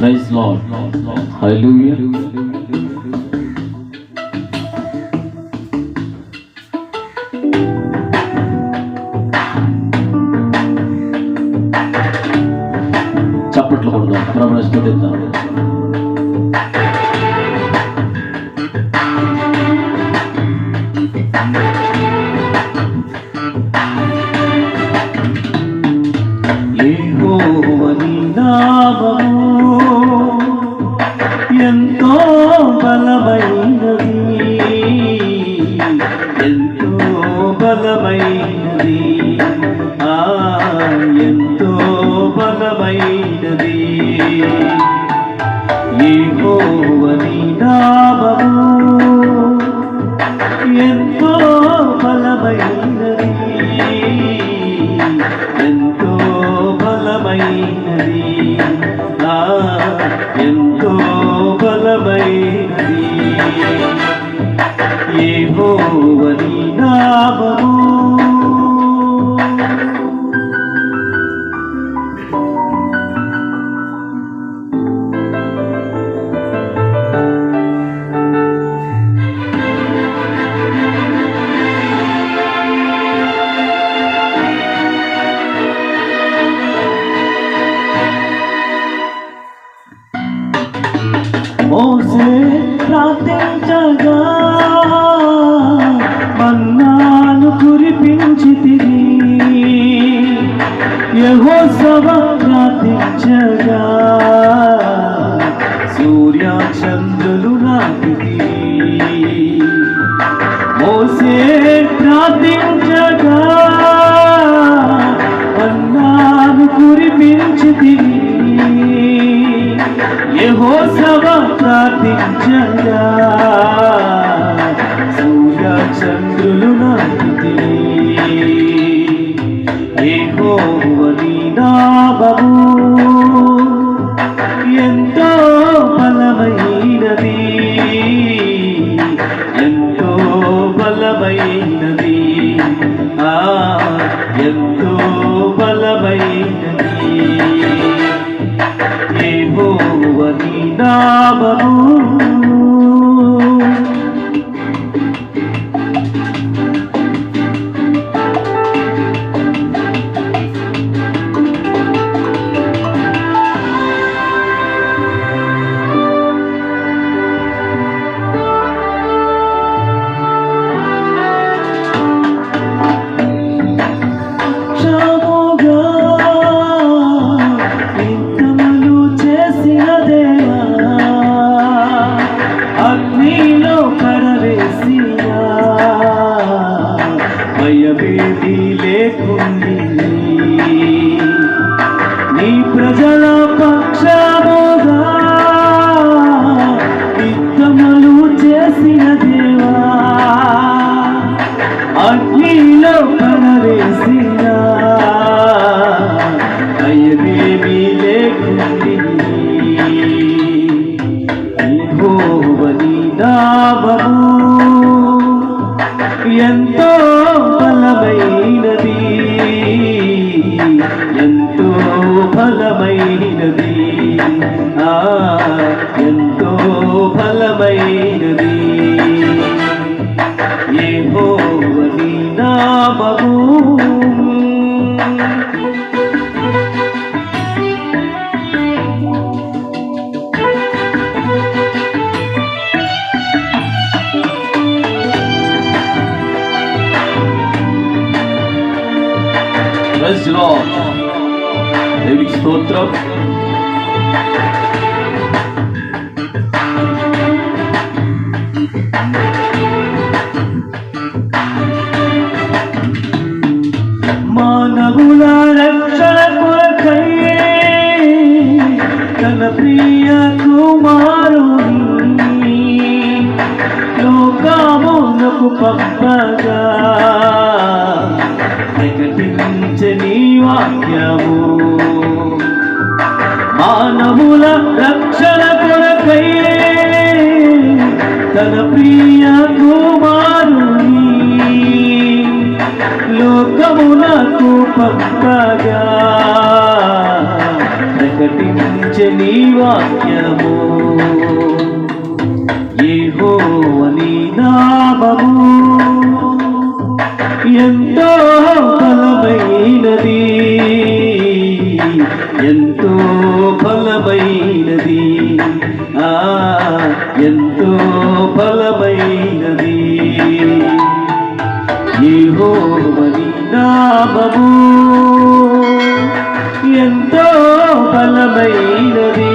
Praise lord హల్లెలూయా చప్పట్లు కొడదాం. ప్రభుని స్తుతిద్దాం ఎంతో బలమైనది. ఎంతో బలమైనది. ఆ ఎంతో బలమైనది. యెహోవని నామము ఎంతో బలమైనది. యహోసవ ప్రార్థించగా సూర్య చంద్రులు నాటిది మోసే ప్రార్థించగా. అన్నాను కురిపించి తిరిగి యెహోషువ ప్రార్థించగా సూర్య చంద్రులు నాటితే యెహోవని నామము ఎంతో బలమైనది. ఎంతో బలమైనది ఆ ఎంతో బలమైనది. యెహోవని నామము. ప్రజల పక్షముగా నిత్యములు చేసిన దేవా అగ్నిలో కనవేసిన అయ్యదేవి లేకుండి. యెహోవని ఎంతో ఆ ఎంతో బలమైనది. యెహోవని నామము. Praise the Lord. స్తోత్రం. మన ప్రియ కుమారుని లోకమునకు పంపగా. ప్రకటించ నీ వాక్యము అని నామము. ఎంతో బలమైనది యెహోవని నామము. ఎంతో బలమైనది